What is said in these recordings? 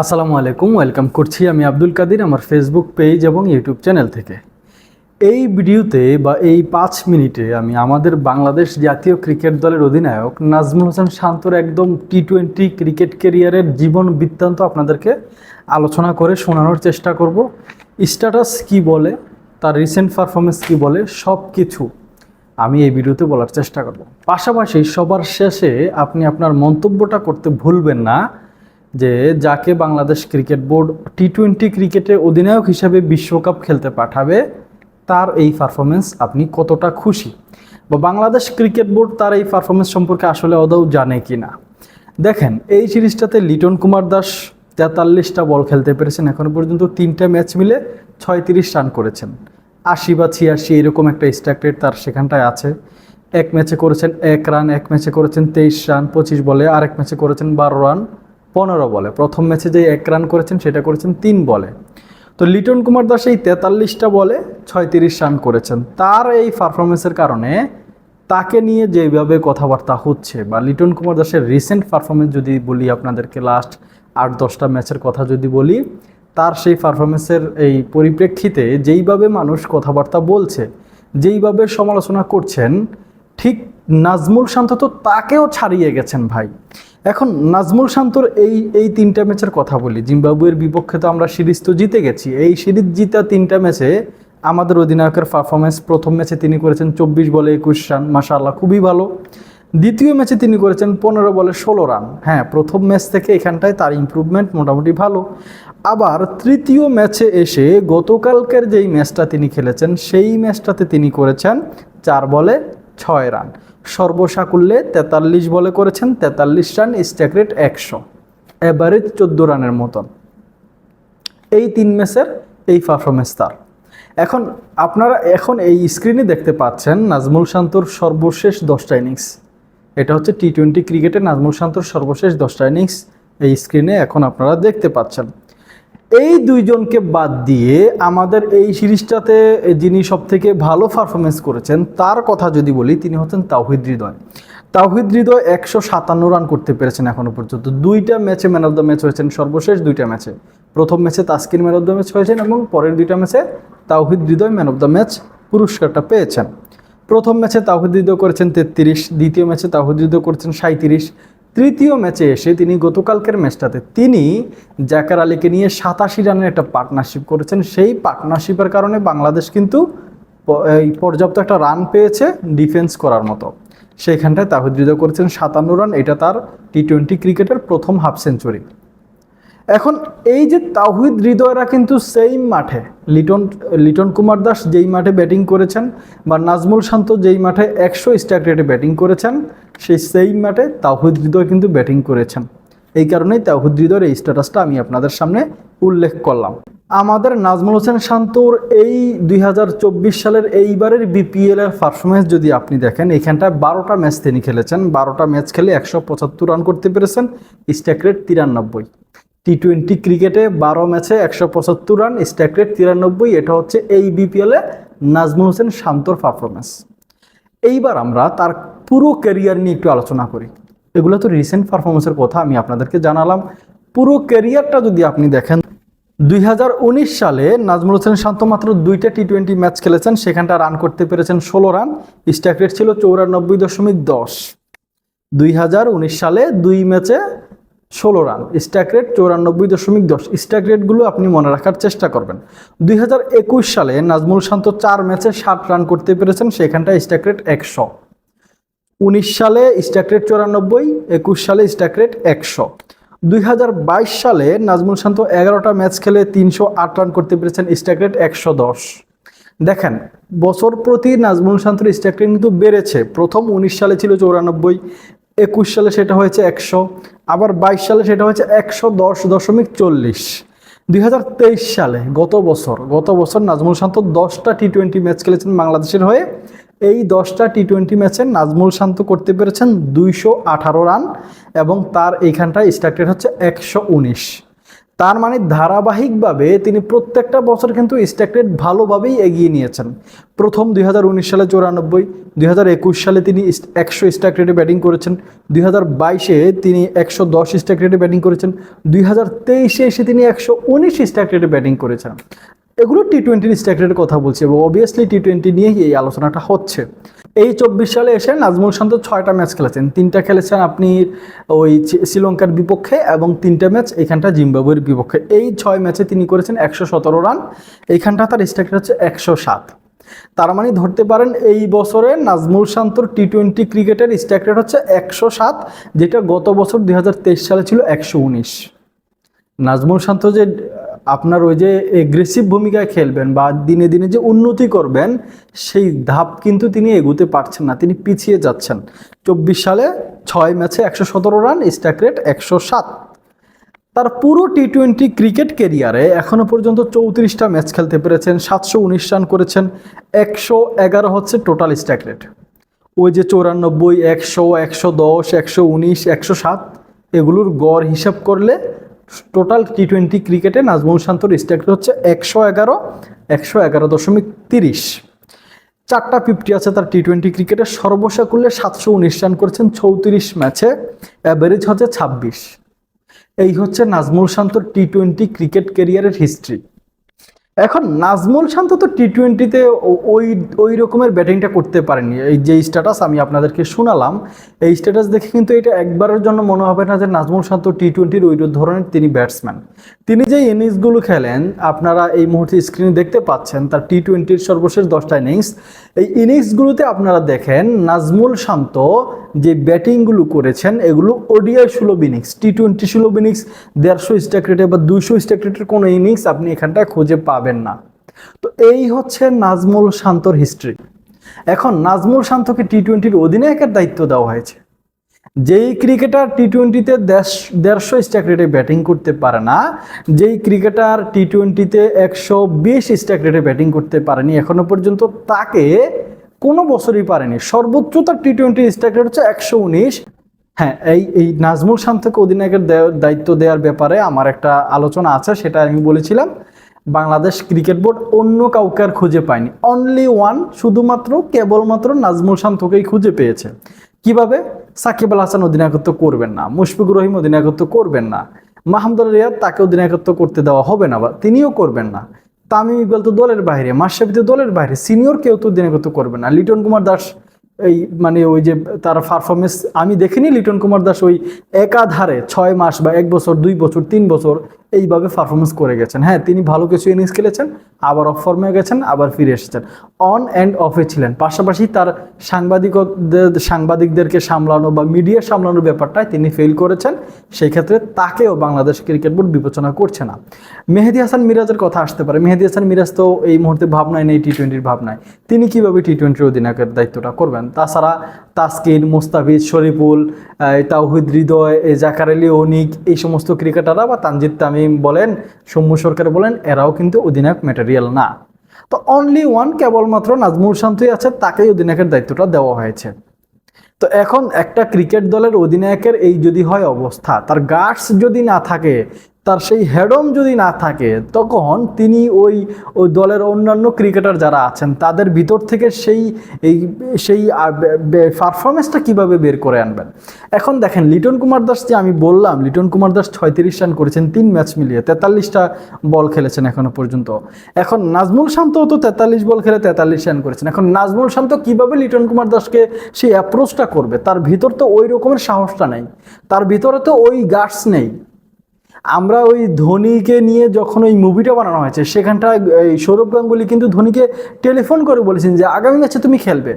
আসসালামু আলাইকুম, ওয়েলকাম করছি আমি আব্দুল কাদির, আমার ফেসবুক পেজ এবং ইউটিউব চ্যানেল থেকে। এই ভিডিওতে বা এই পাঁচ মিনিটে আমি আমাদের বাংলাদেশ জাতীয় ক্রিকেট দলের অধিনায়ক নাজমুল হোসেন শান্তর একদম টি টোয়েন্টি ক্রিকেট কেরিয়ারের জীবন বৃত্তান্ত আপনাদেরকে আলোচনা করে শোনানোর চেষ্টা করব। স্ট্যাটাস কি বলে, তার রিসেন্ট পারফরমেন্স কি বলে সব কিছু আমি এই ভিডিওতে বলার চেষ্টা করব। পাশাপাশি সবার শেষে আপনি আপনার মন্তব্যটা করতে ভুলবেন না। যে যাকে Bangladesh cricket board T twenty ক্রিকেটে অধিনায়ক হিসাবে বিশ্বকাপ খেলতে পাঠাবে, তার এই পারফরমেন্স আপনি কতটা খুশি? বা বাংলাদেশ ক্রিকেট বোর্ড তার এই পারফরমেন্স সম্পর্কে আসলে আদৌ জানে কি না দেখেন, এই সিরিজটাতে লিটন কুমার দাস তেতাল্লিশটা বল খেলতে পেরেছেন। এখনও পর্যন্ত তিনটা ম্যাচ মিলে ছয়ত্রিশ রান করেছেন। আশি বা ছিয়াশি এরকম একটা স্ট্রাইক রেট তার সেখানটায় আছে। এক ম্যাচে করেছেন এক রান, এক ম্যাচে করেছেন তেইশ রান, পঁচিশ বলে আরেক ম্যাচে করেছেন বারো রান। পনেরো বলে। প্রথম ম্যাচে যে এক রান করেছেন, সেটা করেছেন তিন বলে। তো লিটন কুমার দাস এই তেতাল্লিশটা বলে ছয়ত্রিশ রান করেছেন। তার এই পারফরমেন্সের কারণে তাকে নিয়ে যেভাবে কথাবার্তা হচ্ছে, বা লিটন কুমার দাসের রিসেন্ট পারফরমেন্স যদি বলি আপনাদেরকে লাস্ট আট, দশটা ম্যাচের কথা যদি বলি, তার সেই পারফরমেন্সের এই পরিপ্রেক্ষিতে যেইভাবে মানুষ কথাবার্তা বলছে, যেইভাবে সমালোচনা করছেন ঠিক নাজমুল শান্ত তো তাকেও ছাড়িয়ে গেছেন ভাই। এখন নাজমুল শান্তর এই এই তিনটা ম্যাচের কথা বলি, জিম্বাবুয়ের বিপক্ষে তো আমরা সিরিজ তো জিতে গেছি। এই সিরিজ জিতা তিনটা ম্যাচে আমাদের অধিনায়কের পারফরমেন্স প্রথম ম্যাচে তিনি করেছেন চব্বিশ বলে একুশ রান, মাশাআল্লাহ খুবই ভালো। দ্বিতীয় ম্যাচে তিনি করেছেন পনেরো বলে ষোলো রান। হ্যাঁ প্রথম ম্যাচ থেকে এখানটায় তার ইমপ্রুভমেন্ট মোটামুটি ভালো। আবার তৃতীয় ম্যাচে এসে গতকালকের যেই ম্যাচটা তিনি খেলেছেন, সেই ম্যাচটাতে তিনি করেছেন চার বলে ছয় রান। সর্বসাকুল্যে তেতাল্লিশ বলে করেছেন, তেতাল্লিশ রান স্ট্যাক রেট একশো। অ্যাভারেজ চোদ্দ রানের মতন। এই তিন ম্যাচের এই পারফরমেন্স তার। এখন আপনারা এখন এই স্ক্রিনে দেখতে পাচ্ছেন নাজমুল শান্তর সর্বশেষ দশটা ইনিংস এটা হচ্ছে টি টোয়েন্টি ক্রিকেটে নাজমুল শান্তর সর্বশেষ দশটা ইনিংস এই স্ক্রিনে এখন আপনারা দেখতে পাচ্ছেন। এই দুইজনকে বাদ দিয়ে আমাদের এই সিরিজটাতে যিনি সব থেকে ভালো পারফরমেন্স করেছেন, তার কথা যদি বলি, তিনি হচ্ছেন তাওহিদ হৃদয়। তাওহিদ হৃদয় একশো সাতান্ন রান করতে পেরেছেন এখনও পর্যন্ত। দুইটা ম্যাচে ম্যান অফ দ্য ম্যাচ হয়েছেন, সর্বশেষ দুইটা ম্যাচে প্রথম ম্যাচে Taskin man of the match হয়েছেন এবং পরের দুইটা ম্যাচে Towhid Hridoy man of the match পুরস্কারটা পেয়েছেন। প্রথম ম্যাচে তাওহিদ হৃদয় করেছেন তেত্রিশ, দ্বিতীয় ম্যাচে তাওহিদ হৃদয় করেছেন সাঁত্রিশ তৃতীয় ম্যাচে এসে তিনি গতকালকের ম্যাচটাতে তিনি জাকার আলীকে নিয়ে সাতাশি রানের একটা পার্টনারশিপ করেছেন। সেই পার্টনারশিপের কারণে বাংলাদেশ কিন্তু এই পর্যাপ্ত একটা রান পেয়েছে ডিফেন্স করার মতো। সেইখানটায় তাহিদ করেছেন সাতান্ন রান, এটা তার টি টোয়েন্টি ক্রিকেটের প্রথম হাফ সেঞ্চুরি এখন এই যে তাহিদ হৃদয়রা কিন্তু সেই মাঠে, লিটন লিটন কুমার দাস যেই মাঠে ব্যাটিং করেছেন বা নাজমুল শান্ত যেই মাঠে একশো স্ট্রাইক রেটে ব্যাটিং করেছেন সেই সেই মাঠে তাহিদ হৃদয় কিন্তু ব্যাটিং করেছেন। এই কারণেই তাহিদ হৃদয়ের এই স্ট্যাটাসটা আমি আপনাদের সামনে উল্লেখ করলাম। আমাদের নাজমুল হোসেন শান্তর এই দুই হাজার চব্বিশ সালের এইবারের বিপিএল এর পারফরমেন্স যদি আপনি দেখেন, এখানটায় বারোটা ম্যাচ তিনি খেলেছেন। বারোটা ম্যাচ খেলে একশো পঁচাত্তর রান করতে পেরেছেন। স্ট্রাইক রেট তিরানব্বই। টি টোয়েন্টি ক্রিকেটে বারো ম্যাচে একশো পঁচাত্তর রান স্ট্রাইক রেট তিরানব্বই। এটা হচ্ছে এই বিপিএলে নাজমুল হোসেন শান্তর পারফরমেন্স এইবার আমরা তার পুরো ক্যারিয়ার নিয়ে একটু আলোচনা করি। এগুলো তো রিসেন্ট পারফরমেন্সের কথা আমি আপনাদেরকে জানালাম। পুরো ক্যারিয়ারটা যদি আপনি দেখেন, দুই হাজার উনিশ সালে নাজমুল হোসেন শান্ত মাত্র দুইটা টি টোয়েন্টি ম্যাচ খেলেছেন, সেখানটা রান করতে পেরেছেন ষোলো রান স্ট্রাইক রেট ছিল চৌরানব্বই দশমিক দশ। দুই সালে দুই ম্যাচে ষোলো রান স্ট্রাইক রেট চৌরানব্বই দশমিক দশ। স্ট্রাইক রেটগুলো আপনি মনে রাখার চেষ্টা করবেন। দুই হাজার একুশ সালে নাজমুল শান্ত চার ম্যাচে ষাট রান করতে পেরেছেন, সেখানটায় স্ট্রাইক রেট একশো। উনিশ সালে স্ট্রাইক রেট চৌরানব্বই, একুশ সালে স্ট্রাইক রেট একশো। দুই সালে নাজমুল শান্ত এগারোটা ম্যাচ খেলে তিনশো আট রান করতে পেরেছেন স্ট্রাইক রেট একশো দশ। দেখেন, বছর প্রতি নাজমুল শান্তর স্ট্রাইক রেট কিন্তু বেড়েছে। প্রথম উনিশ সালে ছিল চৌরানব্বই, একুশ সালে সেটা হয়েছে একশো, আবার বাইশ সালে সেটা হয়েছে একশো দশ দশমিক চল্লিশ। দুই সালে গত বছর গত বছর নাজমুল শান্ত দশটা টি টোয়েন্টি ম্যাচ খেলেছেন বাংলাদেশের হয়ে। এই দশটা টি টোয়েন্টি ম্যাচে নাজমুল শান্ত করতে পেরেছেন দুইশো আঠারো রান এবং তার এইখানটায় স্ট্রাইক রেট হচ্ছে একশো উনিশ। তার মানে ধারাবাহিকভাবে তিনি প্রত্যেকটা বছর কিন্তু স্ট্যাক রেট ভালোভাবেই এগিয়ে নিয়েছেন। প্রথম দুই হাজার উনিশ সালে চৌরানব্বই, দুই সালে তিনি একশো স্ট্যাক রেটে ব্যাটিং করেছেন, দুই বাইশে তিনি একশো দশ স্ট্যাক রেটে ব্যাটিং করেছেন, দুই তেইশে এসে তিনি একশো উনিশ স্ট্যাক রেটে ব্যাটিং করেছেন। এগুলো টি টোয়েন্টির স্ট্যাক কথা বলছি এবং অবভিয়াসলি টি টোয়েন্টি নিয়েই এই আলোচনাটা হচ্ছে। এই চব্বিশ সালে এসে নাজমুল শান্ত ছয়টা ম্যাচ খেলেছেন। তিনটা খেলেছেন আপনি ওই শ্রীলঙ্কার বিপক্ষে এবং তিনটা ম্যাচ এইখানটা জিম্বাবুয়ের বিপক্ষে। এই ছয় ম্যাচে তিনি করেছেন একশো সতেরো রান এইখানটা তার স্ট্রাইক হচ্ছে একশো সাত। তার মানে ধরতে পারেন এই বছরে নাজমুল শান্তর টি টোয়েন্টি ক্রিকেটের স্ট্রাইক রেট হচ্ছে একশো সাত, যেটা গত বছর দুই হাজার তেইশ সালে ছিল একশো উনিশ। নাজমুল শান্ত যে আপনার ওই যে এগ্রেসিভ ভূমিকায় খেলবেন বা দিনে দিনে যে উন্নতি করবেন, সেই ধাপ কিন্তু তিনি এগুতে পারছেন না। তিনি পিছিয়ে যাচ্ছেন। চব্বিশ সালে ছয় ম্যাচে একশো সতেরো রান, স্ট্যাক রেট একশো সাত। তার পুরো টি টোয়েন্টি ক্রিকেট কেরিয়ারে এখনও পর্যন্ত চৌত্রিশটা ম্যাচ খেলতে পেরেছেন, সাতশো উনিশ রান করেছেন, একশো এগারো হচ্ছে টোটাল স্ট্যাক রেট। ওই যে চৌরানব্বই, একশো একশো দশ, একশো উনিশ, একশো সাত, এগুলোর গড় হিসাব করলে টোটাল টি টোয়েন্টি ক্রিকেটে নাজমুল শান্তর স্ট্যাক হচ্ছে একশো এগারো একশো এগারো দশমিক তিরিশ। চারটা ফিফটি আছে তার টি টোয়েন্টি ক্রিকেটে সর্বসাকুল্যে সাতশো উনিশ রান করেছেন চৌত্রিশ ম্যাচে অ্যাভারেজ হচ্ছে ছাব্বিশ। এই হচ্ছে নাজমুল শান্তর টি টোয়েন্টি ক্রিকেট কেরিয়ারের হিস্ট্রি এখন নাজমুল শান্ত তো টি টোয়েন্টিতে ওই ওই রকমের ব্যাটিংটা করতে পারেনি। এই যে স্ট্যাটাস আমি আপনাদেরকে শোনালাম, এই স্ট্যাটাস দেখে কিন্তু এটা একবারের জন্য মনে হবে না যে নাজমুল শান্ত টি টোয়েন্টির ওই ধরনের তিনি ব্যাটসম্যান তিনি যে ইনিংসগুলো খেলেন, আপনারা এই মুহূর্তে স্ক্রিনে দেখতে পাচ্ছেন, তার টি টোয়েন্টির সর্বশেষ দশটা ইনিংস এই ইনিংসগুলোতে আপনারা দেখেন নাজমুল শান্ত যে ব্যাটিংগুলো করেছেন, এগুলো ওডিআই সুলভ ইনিংস টি টোয়েন্টি সুলভ ইনিংস, দেড়শো স্ট্যাক রেটে বা দুইশো স্ট্যাক রেটের কোনো ইনিংস আপনি এখানটায় খুঁজে পাবেন না। তো এই হচ্ছে নাজমুল শান্তর হিস্ট্রি এখন নাজমুল শান্তকে টি টোয়েন্টির অধিনায়কের দায়িত্ব দেওয়া হয়েছে। যেই ক্রিকেটার টি টোয়েন্টিতে দেড়শো স্ট্যাক রেটে ব্যাটিং করতে পারে না, যেই ক্রিকেটার টি টোয়েন্টিতে একশো বিশ স্ট্যাক রেটে ব্যাটিং করতে পারেনি, এখনও পর্যন্ত তাকে কোনো বছরই পারেনি। সর্বোচ্চ তার টি টোয়েন্টি স্ট্রাইক রেট হচ্ছে একশো উনিশ। হ্যাঁ এই এই নাজমুল শান্তকে অধিনায়কের দেয়- দায়িত্ব দেওয়ার ব্যাপারে আমার একটা আলোচনা আছে, সেটা আমি বলেছিলাম। বাংলাদেশ ক্রিকেট বোর্ড অন্য কাউকে আর খুঁজে পায়নি। অনলি ওয়ান শুধুমাত্র, কেবলমাত্র নাজমুল শান্তকেই খুঁজে পেয়েছে। কীভাবে? সাকিব আল হাসান অধিনায়কত্ব করবেন না মুশফিক রহিম অধিনায়কত্ব করবেন না মাহমুদুল রিয়াদ তাকে অধিনায়কত্ব করতে দেওয়া হবে না বা তিনিও করবেন না। তামিম ইকবাল তো দলের বাইরে, মাশরাফি তো দলের বাইরে, সিনিয়র কেউ তো অধিনায়কত্ব করবে না। লিটন কুমার দাস এই মানে ওই যে তার পারফরমেন্স আমি দেখিনি, লিটন কুমার দাস ওই একাধারে ছয় মাস বা এক বছর, দুই বছর, তিন বছর এইভাবে পারফরমেন্স করে গেছেন। হ্যাঁ তিনি ভালো কিছু ইনিংস খেলেছেন, আবার অফ ফর্মে গেছেন, আবার ফিরে এসেছেন। অন অ্যান্ড অফে ছিলেন। পাশাপাশি তার সাংবাদিক সাংবাদিকদেরকে সামলানো বা মিডিয়া সামলানোর ব্যাপারটায় তিনি ফেল করেছেন। সেই ক্ষেত্রে তাকেও বাংলাদেশ ক্রিকেট বোর্ড বিবেচনা করছে না। মেহেদি হাসান মিরাজের কথা আসতে পারে। মেহেদি হাসান মিরাজ তো এই মুহূর্তে ভাবনায় নেই টি টোয়েন্টির ভাবনায়। তিনি কীভাবে টি টোয়েন্টির অধিনায়কের দায়িত্বটা করবেন? তাছাড়া তাসকিন, মোস্তাফিজ, শরীফুল তাওহিদ হৃদয় জাকার আলী, অনিক, এই সমস্ত ক্রিকেটাররা বা তানজিদ তামিম বলেন, সৌম্য সরকার বলেন, এরাও কিন্তু অধিনায়ক ম্যাটেরিয়াল না। তো অনলি ওয়ান কেবলমাত্র নাজমুল শান্তই আছে, তাকেই অধিনায়কের দায়িত্বটা দেওয়া হয়েছে। তো এখন একটা ক্রিকেট দলের অধিনায়কের এই যদি হয় অবস্থা, তার গার্ডস যদি না থাকে তার সেই হেডম যদি না থাকে, তখন তিনি ওই ওই দলের অন্যান্য ক্রিকেটার যারা আছেন, তাদের ভিতর থেকে সেই, এই, সেই পারফরমেন্সটা কীভাবে বের করে আনবেন? এখন দেখেন, লিটন কুমার দাস যে আমি বললাম, লিটন কুমার দাস ছয়ত্রিশ রান করেছেন, তিন ম্যাচ মিলিয়ে তেতাল্লিশটা বল খেলেছেন এখনও পর্যন্ত। এখন নাজমুল শান্ত তো তেতাল্লিশ বল খেলে তেতাল্লিশ রান করেছেন। এখন নাজমুল শান্ত কীভাবে লিটন কুমার দাসকে সেই অ্যাপ্রোচটা করবে? তার ভিতর তো ওই রকমের সাহসটা নেই। তার ভিতরে তো ওই গার্ডস নেই। আমরা ওই ধোনিকে নিয়ে যখন ওই মুভিটা বানানো হয়েছে সেখানটা এই সৌরভ গাঙ্গুলি কিন্তু ধোনিকে টেলিফোন করে বলেছেন যে, আগামী ম্যাচে তুমি খেলবে।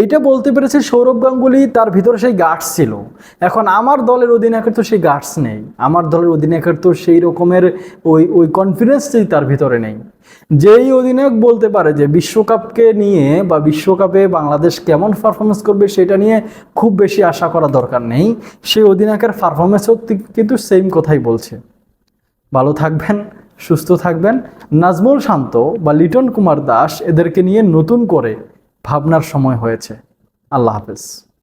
এইটা বলতে পেরেছে সৌরভ গাঙ্গুলি, তার ভিতরে সেই গার্ডস ছিল। এখন আমার দলের অধিনায়কের তো সেই গার্ডস নেই। আমার দলের অধিনায়কের তো সেই রকমের ওই ওই কনফিডেন্সটাই তার ভিতরে নেই। যেই অধিনায়ক বলতে পারে যে বিশ্বকাপকে নিয়ে বা বিশ্বকাপে বাংলাদেশ কেমন পারফরমেন্স করবে সেটা নিয়ে খুব বেশি আশা করা দরকার নেই। সেই অধিনায়কের পারফরমেন্সও কিন্তু সেম কথাই বলছে। ভালো থাকবেন, সুস্থ থাকবেন। নাজমুল শান্ত বা লিটন কুমার দাস এদেরকে নিয়ে নতুন করে ভাবনার সময় হয়েছে। আল্লাহ হাফেজ।